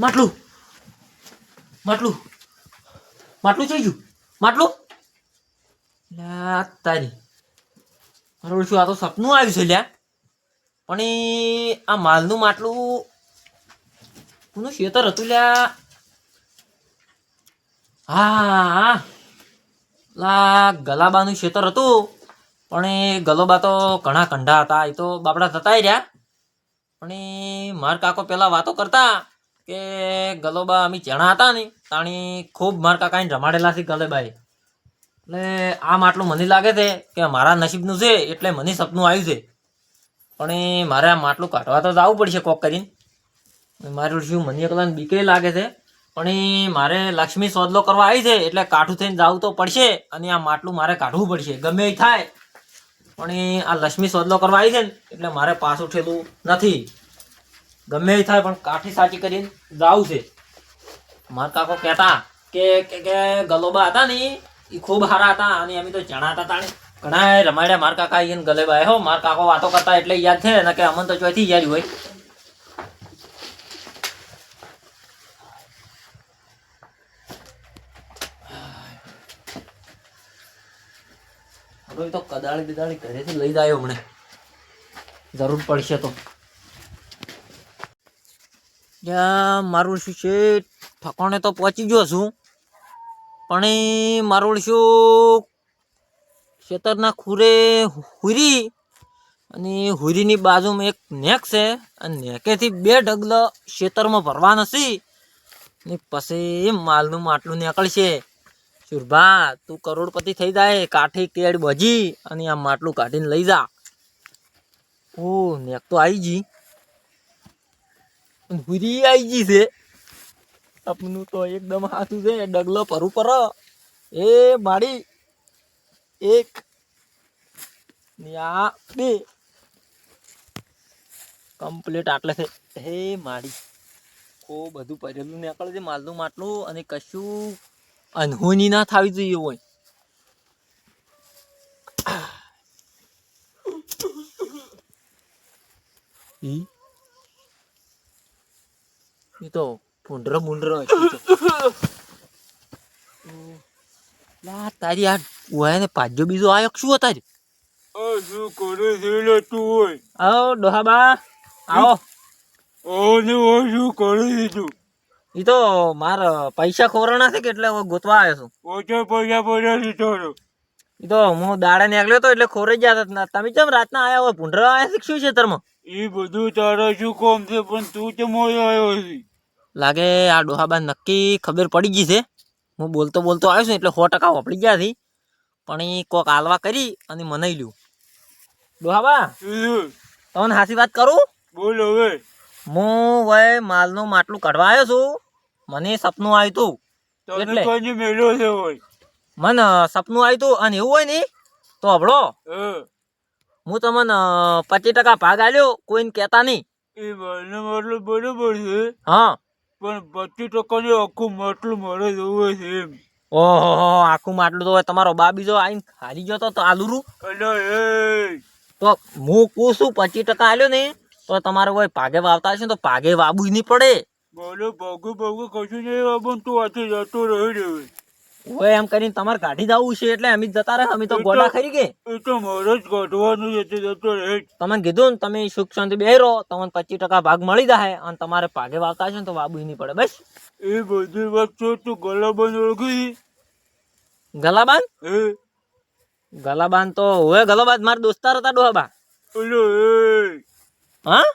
માટલું. માટલું. માટલું થઈ ગયું. માટલું. તારી. બરોબર શું આ તો સપનું આવ્યું છે, લ્યા. પણ એ, આ માલનું માટલું કોનું ખેતર હતું, લ્યા. હા. લા, ગલાબાનું ખેતર હતું. પણ એ ગલોબા તો ઘણા કંઢા હતા. એ તો બાપડા થતા રહ્યા. પણ એ માર કાકો પેલા વાતો કરતા. કે ગલોબા અમે ચણા હતા ને, તાણી ખૂબ માર કાકાને રમાડેલા છે ગલેબાએ એટલે આ માટલું મને લાગે છે કે મારા નસીબનું છે એટલે મને સપનું આવ્યું છે. પણ એ મારે આ માટલું કાઢવા તો જવું પડશે કોક કરીને. મારું શું મને એકલાને બીકે લાગે છે. પણ એ મારે લક્ષ્મી સોદલો કરવા આવી છે એટલે કાઠું થઈને જવું તો પડશે અને આ માટલું મારે કાઢવું પડશે. ગમે એ થાય. પણ એ આ લક્ષ્મી સોદલો કરવા આવી છે ને, એટલે મારે પાછું ઠેલું નથી. ગમે એ થાય, પણ કાઠી સાચી કરીને જાવું છે. મારા કાકો કહેતા કે કે ગલોબા હતા ને એ ખૂબ સારા હતા અને અમે તો જણાતા હતા તાણે ઘણા રમાડ્યા. માર કાકા એને ગલેબા હો. માર કાકો વાતો કરતા એટલે યાદ છે ને કે અમન તો ચોથી યાદ હોય. તો કદાળી બિદાળી ઘરેથી લઈ જાય હમણે. જરૂર પડશે તો. યા મારું શું છે, ઠકાણે તો પહોંચી ગયો છું. પણ મારું શું ખેતરના ખૂરે હુરી અને હુરીની બાજુમાં એક નેક છે. અને નેકેથી બે ઢગલો ખેતરમાં ભરવા નથી ને પછી માલનું માટલું નીકળશે. સુરભા, તું કરોડપતિ થઈ જાય, કાઠી કેડ બજી અને આ માટલું કાઢીને લઈ જા. ઓ નેક તો આવી જી હુરી આવી ગઈ છે. આપનું તો એકદમ હાથું છે, ડગલો પરું પર એ માડી એક આ બે. કમ્પ્લીટ આટલે છે. હે માડી કો બધું પહેરેલું નીકળે છે, માલનું માટલું અને કશું અનહોની ના થવી જોઈએ હોય. ઈ ઈ તો ભૂંડરો ભૂંડરો. લા, તારી આ ઉહાય ને પાજો બીજો આયો શું હતા આ શું કરે છે તું હોય આવો, ડોહાબા, આવો. ઓને ઓ શું કરે છે ઈ તો માર પૈસા ખોરાણા છે કે એટલે ગોતવા આવ્યો છું. ઓછો પૈસા પડ્યા છે તારો ઈ તો હું દાડે નીકળ્યો તો એટલે ખોરે જતા તમે કેમ રાતના આયા હોય? ભૂંડરા આયા છે શું છે એ બધું તારા શું કામ છે? પણ તું મોય આવ્યો છે. લાગે આ ડોહાબા નક્કી ખબર પડી ગઈ છે. હું બોલતો બોલતો આવ્યો છું એટલે સો ટકા વાપરી ગયા હતી પણ એ કોક આલવા કરી અને મનાઈ લ્યું. ડોહાબા તમને હાસી વાત કરું? બોલ હવે. હું વય માલનું માટલું કાઢવા આવ્યો છું. મને સપનું આવ્યું હતું એટલે? કઈ મેળો છે મને સપનું આવ્યું હતું અને એવું હોય ને તો હબળો. હા તમને પચીસ ટકા ભાગ આલ્યો કોઈને કહેતા નહીં. એ મને મતલબ બરોબર છે. હા. પણ પચીસ ટકાની આખું માટલું મારે જોવે છે એમ. ઓહો આખું માટલું તો તમારો બા બીજો આવીને ખાલી ગયો તો તો આલુરું. એ. તો હું કહું છું પચીસ ટકા આલ્યો ને તો તમારે કોઈ ભાગે વાવતા હશે તો ભાગે વાવવું જ નહીં પડે. બોલો ભાગું ભાગું કશું નહીં આપણ તું આથી જતો રહી રહ્યો. હોય એમ કરીને તમારે કાઢી જવું છે એટલે અમે જતા રહ્યા અમે તો ગોડા ખરી કે એ તો મારે જ કાઢવાનું છે તે જતો રહે. તમે કીધું ને તમે સુખ શાંતિ બેહરો તમને પચીસ ટકા ભાગ મળી જાય અને તમારે ભાગે વાવતા છે ને તો વાવું નહીં પડે બસ. એ બધી વાત તો તું ગલા ઓળખી. ગલાબાન? ગલાબાન તો હવે ગલાબાન મારા દોસ્તાર હતા ડોહાબા. ઓલો હા?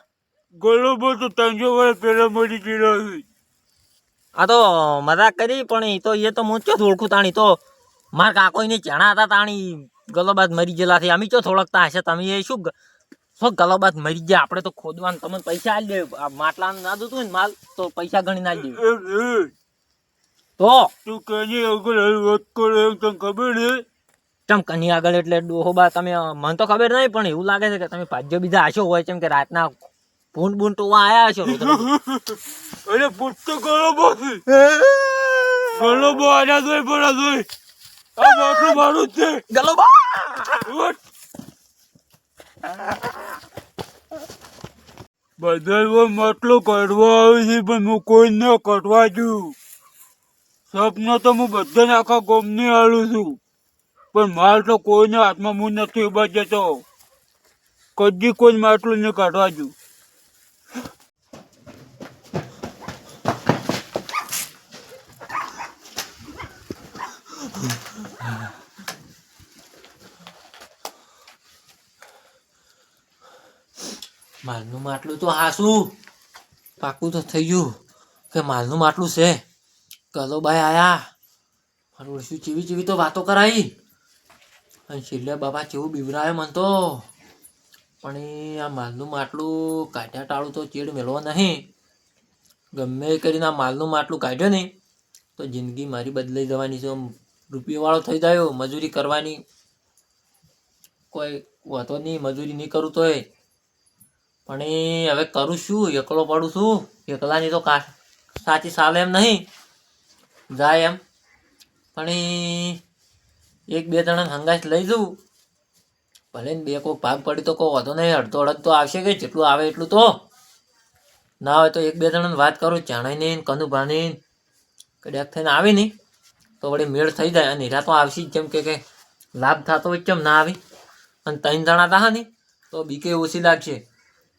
ગલોબો તો ત્રણસો વર્ષ પેલા મળી ગયેલો છે આ તો મજાક કરી પણ એ તો એ તો હું ચોથ ઓળખું તાણી. તો મારા કાકો ને ચણા હતા તાણી ગલોબાદ મરી ગયેલા છે. અમે ચોથ ઓળખતા હશે? તમે એ શું શું ગલોબાદ મરી ગયા? આપણે તો ખોદવાનું તમને પૈસા આલી દે આ માટલા ના દઉં ને માલ તો પૈસા ગણી ના દે તો તું કેની આગળ વાત કરે તને ખબર છે? ચમ કની આગળ? એટલે ડોહોબા તમે મને તો ખબર નહીં પણ એવું લાગે છે કે તમે ભાજ્ય બીજા આશો હોય કેમ કે રાતના ભૂંડ બૂંડ તો આયા છો. અરે પુસ્તક ગલો બો છે ગલો બો આના જોઈ પડા જોઈ આ માટલું મારું છે. ગલોબા ઉઠ. બધા માટલો કાઢવા આવી છે પણ હું કોઈને કટવા છું સપના તો હું બધાને આખા ગોમને આલું છું. પણ માલ તો કોઈને હાથમાં હું નથી ઊભા જતો. કદી કોઈ માટલું નહીં કાઢવા છું માલનું માટલું તો હાસું. પાકું તો થઈ ગયું કે માલનું માટલું છે. ગલોબાઈ આયા. મારું ઓળશું ચીવી ચીવી તો વાતો કરાવી અને છેલ્લે બાબા કેવું બીવરાયો મન તો. પણ એ આ માલનું માટલું કાઢ્યા ટાળું તો ચીડ મેળવો નહીં. ગમે કરીને આ માલનું માટલું કાઢ્યો નહીં, તો જિંદગી મારી બદલાઈ જવાની છે. રૂપિયાવાળો થઈ જાય, મજૂરી કરવાની. કોઈ વાતો નહીં, મજૂરી નહીં કરું તોય. પણ એ હવે કરું શું? એકલો પડું છું. એકલાની તો કા સાચી સાલે એમ નહીં. જાય એમ. પણ એ એક બે ત્રણ હંગાશ લઈ જઉં ભલે ને બે કોઈક ભાગ પડી તો કોઈ વાંધો નહીં. અડધો અડધ તો આવશે કે જેટલું આવે એટલું તો. ના હોય તો એક બે ત્રણ વાત કરું. જાણાઈ નહીં કનુ કનુભાની કદાચ થઈને આવી નહીં. તો વળી મેળ થઈ જાય અને હીરા તો આવશે જેમ કે કે લાભ થતો હોય કેમ ના આવી. અને ત્રણ જણા હતા ને, તો બીકે ઓછી લાગશે.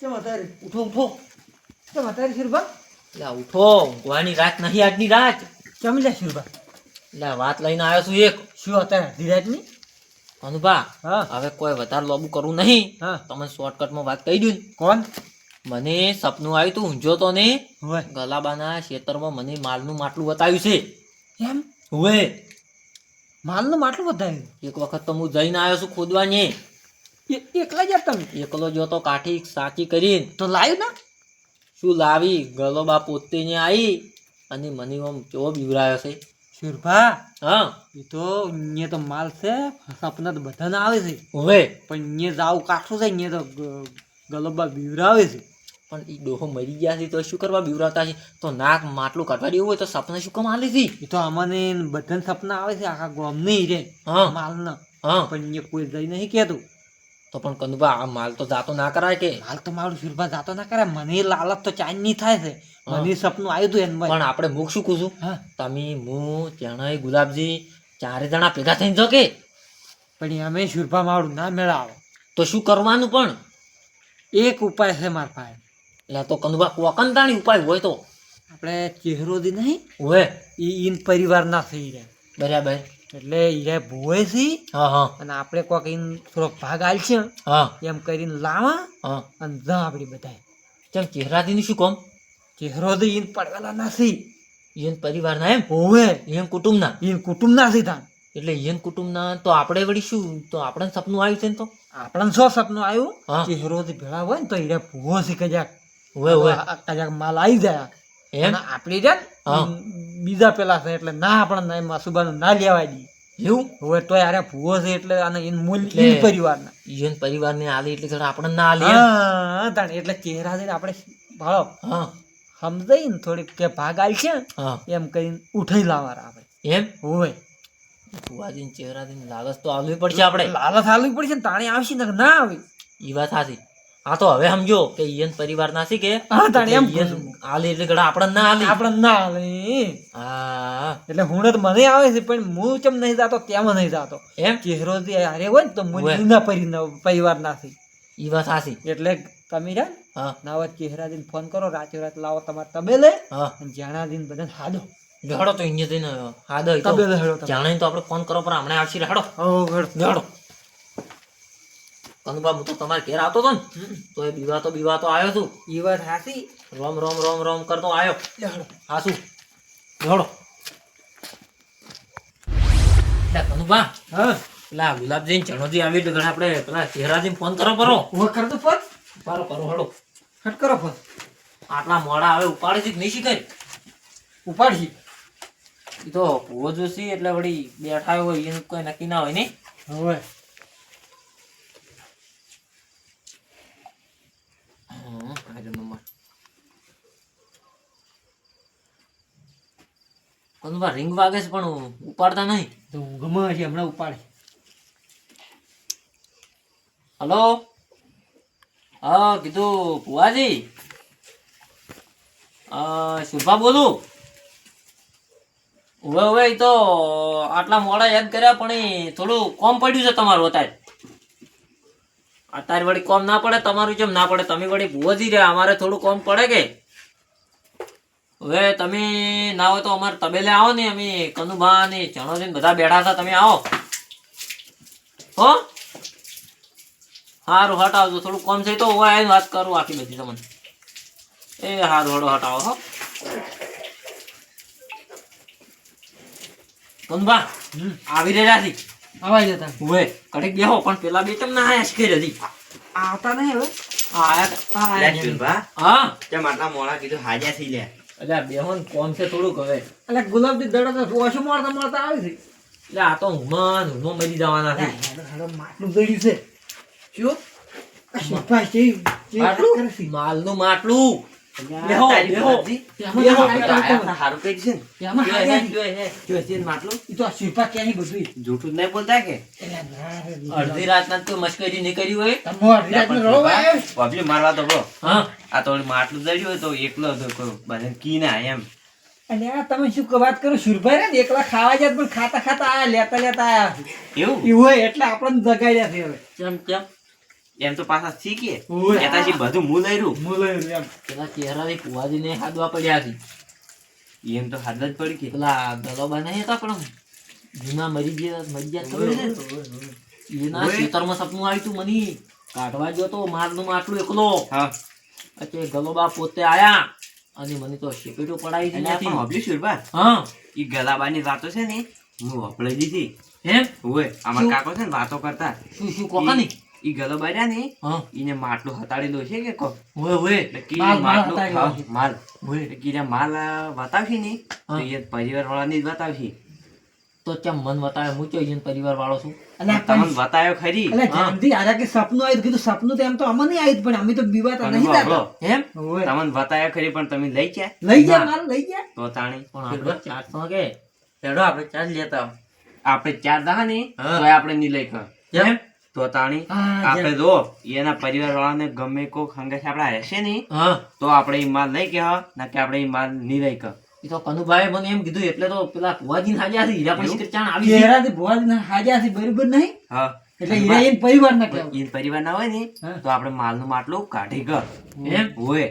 કેમ ઉઠો ઉઠો. કેમ અત્યારે શિરભા? લા ઉઠો. ઊંઘવાની રાત નહીં આજની રાત. કેમ લે શિરભા. લા વાત લઈને આવ્યો છું એક. શું અત્યારે ધીરાજની? અનુભા હા. હવે કોઈ વધારે લોબુ કરવું નહીં. હા. તમે શોર્ટકટમાં વાત કહી દઉં. કોણ? મને સપનું આવ્યું તું ઊંઝો તો ને ગલાબાના ખેતરમાં મને માલનું માટલું બતાવ્યું છે. એમ? હવે. માલનું માટલું બતાવ્યું? એક વખત તો હું જઈને આવ્યો છું ખોદવાની. એકલા જ તમે એકલો જો તો કાઠી સાચી કરીને. તો લાવ્યું ના? શું લાવી? ગલોબા પોતે ને આવી અને મને આમ કેવો બીવરાયો છે? શુરભા હા. એ તો અહીંયા તો માલ છે સપના તો બધાને આવે છે. હવે? પણ અહીંયા જાવ કાઠું છે અહીંયા તો ગલોબા બીવરાવે છે. પણ એ ડોહો મરી ગયા છે તો શું કરવા બીવરાવતા છે? તો નાક માટલું કાઢવા દેવું હોય તો સપના શું કામ આલી છે? એ તો અમને બધાને સપના આવે છે આખા ગામની રે હા. માલના. હા. પણ અહીંયા કોઈ જઈ નહીં કહેતું. તો પણ કનુભા આ માલ તો જાતો ના કરાય કે? હાલ તો મારું ફિરભા જાતો ના કરાય. મને લાલચ તો ચાંદની થાય છે. મને સપનું આવ્યું હતું એમ પણ આપણે મુખ શું છું તમે હું ચણાઈ ગુલાબજી ચારે જણા ભેગા થઈને જો કે? પણ અમે શુરભા મારું ના મેળાવો. તો શું કરવાનું પણ? એક ઉપાય છે મારા પાસે એટલે તો કનુભા કોકંતાણી ઉપાય હોય તો. આપણે ચહેરો દી નહીં હોય. એ ઈન પરિવાર ના થઈ રહ્યા. બરાબર. એટલે એ ભોય છે હા હા. અને આપણે કોક ઈન થોડોક ભાગ આલશે હા. એમ કરીને લાવા હા. અને જા આપણી બધાય. ચાલ ચહેરાથી શું કોમ? ચહેરો તો ઈન પડવેલા નથી. ઈયન પરિવારના એમ? હોવે ઈયન કુટુંબના? ઈન કુટુંબ ના સીધા. એટલે ઈયન કુટુંબના તો આપણે વળી શું? તો આપણે સપનું આવ્યું છે ને તો? આપણને શું સપનું આવ્યું. ચહેરો ભેળા હોય ને તો એ ભૂવો છે કજાક. હોય હોય. કજાક માલ આવી જાય. આપણી છે બીજા પેલા છે એટલે ના આપણે એમાં સુબાનું ના લેવાય દી. એવું? હવે તો યાર ભૂવો છે એટલે અને એન મૂલ ઈન પરિવારના. ઈયન પરિવારને આલી એટલે ઘણા આપણે ના આલી હા તાણ એટલે ચહેરા જઈને આપણે ભાળો હા. સમજાઈ ને થોડીક કે ભાગ આલ છે એમ કરીને ઉઠાઈ લાવવાના આપણે. એમ? હોય ભુવાજીને ચહેરાથી લાલચ તો આવવી પડશે આપણે. લાલચ આવવી પડશે ને તાણે આવશે ને ના આવી. એ વાત સાચી. હા તો હવે સમજો કે ઈયન પરિવાર ના છે કે હા તાણે એમ આલી એટલે ઘણા આપણે ના આલી. આપણે ના આલી. હા. એટલે હું તો મને આવે છે પણ હું ચમ નહીં જાતો તેમાં નહીં જાતો? એમ? ચહેરો જે હારે હોય ને તો. મૂલ્યના પરિવાર નાથી ઈ વાત સાચી. એટલે તમે રે હા. ના હોય ચહેરા દિન ફોન કરો રાતે રાત લાવો તમારે તબેલે હા. જાણા દિન બધા હાદો જડો તો અહીંયા જઈને હા દઈ તો તબેલે હેડો જાણે તો આપણે ફોન કરો પણ હમણાં આવશે લેહડો. હો હેડો કનુભા હું તો તમારે ઘેર આવતો હતો ને. તો એ બીવા તો બીવા તો આવ્યો છું. ઈ વાત રોમ રોમ રોમ રોમ કરતો આવ્યો. હાસુ જોડો કનુભા. હા. પેલા ગુલાબજી ચણોજી આવી એટલે આપણે પેલા ચહેરાજી ફોન કરો કરો હું કરતો ફોન. કરો કરો હળો. હટ કરો ફોન. આટલા મોડા હવે ઉપાડી છે કે નહીં શીખે ઉપાડી એ તો ભૂવો જોશી એટલે વળી બેઠા હોય એનું કોઈ નક્કી ના હોય નહીં. હવે. હમ, આજો નંબર કોનું રિંગ વાગે છે પણ ઉપાડતા નહીં. તો ગમે છે હમણાં ઉપાડે. હલો હા કીધું ભુવાજી? શુભા બોલું? હવે હવે તો આટલા મોડા યાદ કર્યા પણ થોડું કોમ પડ્યું છે તમારું અત્યારે. અત્યારે વળી કોમ ના પડે તમારું જેમ ના પડે તમે વળી ભુવાજી રહ્યા અમારે થોડું કોમ પડે કે? હવે તમે ના હોય તો અમારે તબેલે આવો ને અમે કનુભા ને ચણોજી ને બધા બેઠા હતા તમે આવો. હો? સારું હટાવજો થોડું કોમ છે તો હું આવીને વાત કરું આખી બધી તમને. એ હારું હડો હટાવો હો. કનુભા આવી રહ્યા છે? આવા જતા ઓએ કડક બેહો પણ પેલા બે તમને આયા શીખી હજી આવતા નહીં હવે? આયા તા. હા કેમ આટલા મોળા કીધું હાજા થઈ લે. એટલે બેહો ને કોમ છે થોડુંક હવે. એટલે ગુલાબજી દડો તો ઓછું મારતા મારતા આવે છે. એટલે આ તો હુમાન હુમો મરી જવાના છે. માટલું દડ્યું છે. શું? છે. માલનું માટલું. હારી કઈ છે ને? માટલું. ઈ તો શિલ્પા ક્યાંય બધું જૂઠું નહીં બોલતા કે એટલે ના રે, અડધી રાતના તો મશ્કરી નહીં કરી હોય મારવા તો બરો. હા આ તો માટલું દળ્યું હોય તો એકલો હતો કી ના એમ અને આ તમે શું વાત કરો સુરભાઈ ને એકલા ખાવા જાય પણ ખાતા ખાતા આયા લેતા લેતા આયા એવું એવું હોય એટલે આપણને જગાડ્યા છે હવે કેમ કેમ એમ તો પાછા શીખીએ. શી બધું મું લઈ રહ્યું. મુલાયું એમ. પેલા ચહેરાની કુવાજીને હાદવા પડ્યા છે. એમ તો હાદ જ પડી કે. પેલા ગલોબા નહીં હતા પણ જૂના મરી ગયા મરી ગયા ખબર એના ખેતરમાં સપનું આવ્યું તું મની. કાઢવા ગયો તો મારનું માટલું એકલો. હા. પછી ગલોબા પોતે આયા અને મને તો શેપેટો પડાવી દીધી પણ હોભળ્યું શુરભા? હા. એ ગલાબાની વાતો છે ને હું હોભળી દીધી. હે ઓય અમાર કાકો છે ને વાતો કરતા. શું શું કોકા નહીં ઈ ગલો બાર્યા ને ઈને માટલું હતાડેલો છે કે કો? ઓય ઓય. માટલું. માલ. ઓય. એટલે કીધા માલ અ, ને તો એ પરિવાર વાળાની જ બતાવશે તો કેમ મન વતાવે? હું ચોઈ પરિવાર વાળો છું? અને તમને વતાયો ખરી. એટલે જાનજી આરા કે સપનું આવ્યું કીધું સપનું તો એમ તો અમને નહીં આવ્યું પણ અમે તો બીવાતા નહીં બાબલો, એમ. તમને વતાયો ખરી પણ તમે લઈ ગયા? લઈ જા માલ લઈ જા તો તાણી. પણ આપણે ચારસો કે ચડો આપણે ચાર લેતા. આપણે ચાર દા ને તો આપણે નહીં લઈ કેમ તો તાણી આપણે જો એના પરિવાર વાળાને ગમે કોઈ ખંગસ આપડા હશે ને હા. તો આપણે એ માલ લઈ ગયા ના કે આપણે એ માલ નહીં લઈ કર એ તો કનુભાઈ મને એમ કીધું એટલે તો પેલા કુવાજી હાજર હીરા પછી ચાણ આવી ગઈ. ભુવાજી ભુવાજીના હાજા છે બરોબર નહીં? હા. એટલે હીરા એને પરિવાર ના કહેવાય. ઈ પરિવાર ના હોય ને. તો આપણે માલનું માટલું કાઢી કર. એમ? હોય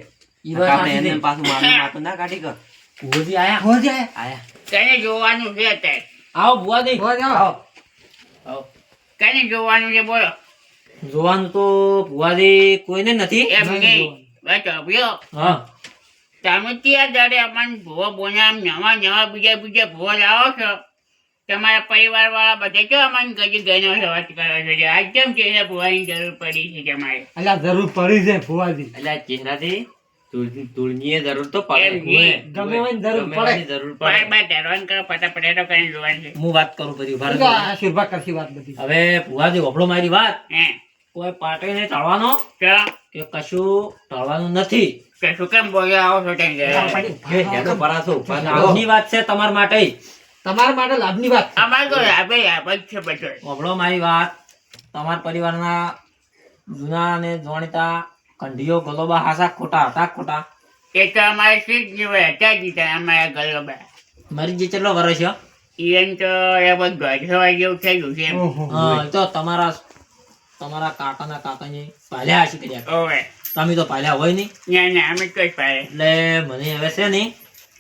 આપણે એને પાછું પાછું માલનું માટલું ના કાઢી કર. ભુવાજી આયા? ભુવાજી આયા. આયા. કને જોવાનું છે તે. આવો ભુવાજી. ભુવાજી આવો. આવો. કને જોવાનું છે બોલો? જોવાનું તો ભુવાજી કોઈને નથી. એમ નહીં. બસ અભ્યો. હા. તમે ત્યાં જયારે અમને ભૂવો બોના નવા નવા બીજા બીજા ભૂવો લાવો છો? તમારા પરિવાર વાળા બધા જો અમને ગજી છે વાત કરો છો. આજ કેમ કે એને ભૂવાની જરૂર પડી છે તમારે? અલા જરૂર પડી છે ભૂવાજી. આ ચહેરાથી તુળનીએ જરૂર તો પડે. ગમે એની જરૂર પડે. જરૂર પડે. બાર ધરવાન કરો ફટાફટ હેડો કરીને જોવાનું છે. હું વાત કરું બધી ઊભા એ રહેજો. તો આ શિરભા કરશી વાત બધી. હવે ભુવાજી વપડો મારી વાત કોઈ પાટે ને ટળવાનો કે? કશું ટળવાનું નથી. કે શું કેમ બોલ્યા? આવો છો હેડો પરાસો ઊભા લાભની વાત છે તમારા માટે. તમારા માટે લાભની વાત. અમારે તો લાભે લાભ જ છે બધો વપડો મારી વાત તમારા પરિવારના જૂના અને જાણીતા કંઢીઓ ગલોબા હાસા ખોટા હતા ખોટા. એ તો અમારે શીખ જીવે હતા જ હતા અમારા ગલોબા મરી જે કેટલો વર્ષ છે ઈવન તો એ બધું ગઢવા જેવું થઈ ગયું છે હા, તો તમારા તમારા કાકાના કાકાની પાલ્યા હશે કદાચ ઓવે. તમે તો પાલ્યા હોય નહીં. ના ના અમે કઈ પાલે એટલે મને હવે છે નહીં.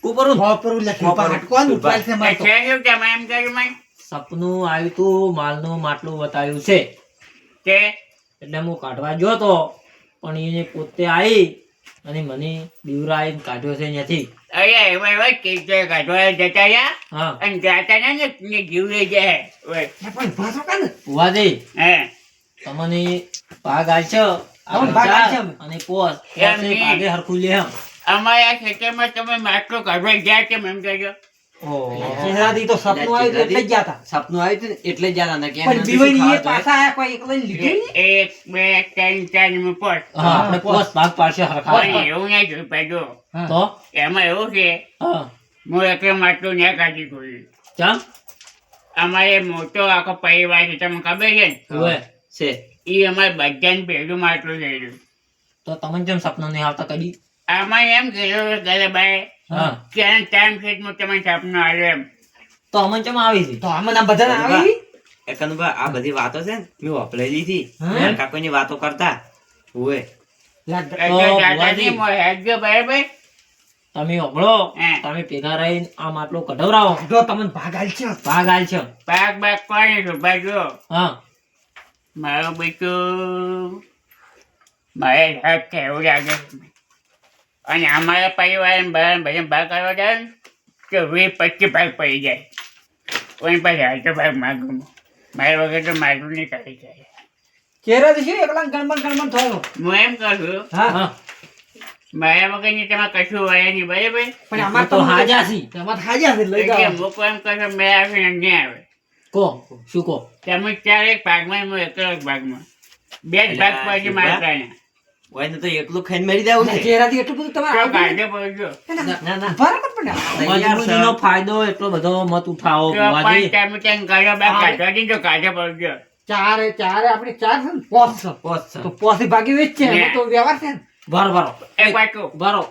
કુપરું પર. છે મારે છે શું એમ કર્યું મને સપનું આવ્યું તું માલનું માટલું બતાવ્યું છે. કે એટલે હું કાઢવા ગયો તો પણ એને પોતે આવી અને મને બીવરાઈને કાઢ્યો છે ત્યાંથી અરે એમાં એવા કે કાઢવા જતા રહ્યા હા. અને જાતા ના ને ને જીવ લઈ જાય. ઓય. પણ ભાષો કાં ને? ભુવાજી હે. તમને ભાગ અમે. અને પોસ. એમ ભાગે હરખું લે અમારા ખેતરમાં તમે માટલો કાઢવા ગયા કેમ એમ કહેજો. ચહેરાથી તો સપનું આવ્યું એટલે જ ગયા સપનું આવ્યું એટલે જ યાદ આના પણ નથી એ પાછા આયા કોઈ એકલા લીધું એક બે ત્રણ ચારનું આપણે પોસ્ટ ભાગ પાડશે હરખા એવું નહીં જોયું પાછો તો? એમાં એવું છે હા. હું એકલો માટલું ના કાઢી ગયું. ચાલ અમારે મોટો આખો પરિવાર છે તમને ખબર છે ને. છે. એ અમારે બધાને પેલું માટલું થઈ તો તમને જેમ સપનું નહીં આવતા કદી? આમાં એમ કીધું ગલે ભાઈ હા. કે ટાઈમ સેટમાં તમને સપનું આવ્યું એમ. તો અમને ચમ આવી છે? તો આમાં ના બધા આવી? એ કનુભા આ બધી વાતો છે ને મેં વાપરી? મારા કાકોની વાતો કરતા? હોય. મોં તમે ઓગળો તમે ભેગા રહીને આ માટલો કઢવરાવો. જો તમને ભાગ આલ છે ભાગ હાલ છે ભાગ બાક કોને ભાગ જો. હા. મારો બેટું મારે હાથ કેવું લાગે છે. અને અમારા પરિવાર બધા બધા ભાગ કરવા જાય ને તો વીસ પચીસ ભાગ પડી જાય. કોઈ પાસે હાથો ભાગ માગું મારા વગર તો મારું નહીં કરી જાય ચહેરાથી શું એકલા ગણમણ ગણમણ થયો. હું એમ કહું છું હા. હા. મારા વગરની તમારે કશું વાયા નહીં બરાબર? પણ આમાં તો હાજા છે. તમારે હાજા છે લઈ જાવ મૂકો એમ કહો મેં આવીને નહીં આવે. કો શું કો? તમે ચારેક ભાગમાં હું એકલો એક ભાગમાં. બે જ ભાગ પછી મારા શિવા. કારણે તો એકલું ખાઈને મરી જવું છે. ચહેરાથી એટલું બધું તમારે તો આવડે ના ના બરાબર પણ મજબૂરીનો ફાયદો એટલો બધો મત ઉઠાવો તો બુવાજી. પણ તમે ત્યાં કાઢો બાગ કાઢવા દે તો કાઢે પડજો ચારે ચારે આપણે ચાર છે ને પોસ છે. પોસ છે. તો પોસી ભાગી વેચ છે તો વ્યવહાર છે ને. ભરો એક વાટકો બરો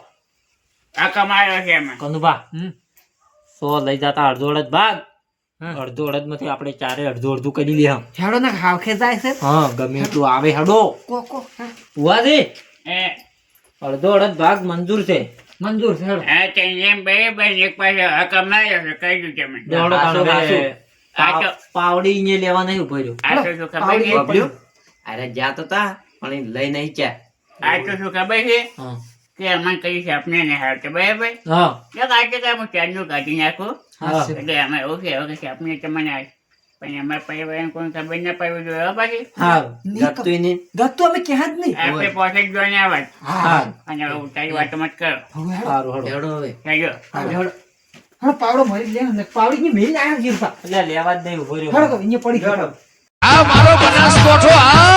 આ કમાયો છે એમાં. કનુભા હમ. સો લઈ જતા અડધો અડધ ભાગ. અડધો અડધમાંથી આપણે ચારે અડધું અડધું કરી લે હેડો ને હાવખે જાય છે. હા ગમે એટલું આવે હેડો. કો કો હા. બુવાજી એ. અડધો અડધ ભાગ મંજૂર છે. મંજૂર છે હેડો. હા તો બે બરાબર એક પાસે આ કમાયો છે કહી દઉં તમે દોડો કાઢો. રે. પાવડી ને લેવા નહીં ઊભો રહ્યો. આ તો ખબર પાવડી અરે જા તો તા પણ લઈ નહીં ક્યાં આ તો શું ખબર છે? કે અમને કઈ છે આપણે ને હાલતો. બરાબર? હા. જો કાઢે તો હું ચારનું કાઢી નાખું. એટલે અમે એવું છે એવું કે આપણે તમને આવે પણ અમારા પરિવારને કોઈ ખબર ના પડવી જોઈએ હો પાછી. હા ગતું ગતું અમે ક્યાં જ નહીં. આપણે પોતે જ જોઈને આવત હા. અને હવે ઉતારી વાતો મત કરો. હવે સારું હડો હેડો હવે. કહેજો હેડો. હેડો પાવડો મરી લે ને. પાવડી ની મેલ આવ્યો એટલે લેવા જ નહીં ઊભો રહ્યો. હેડો પડી ગયો આ મારો બનાસકોઠો આ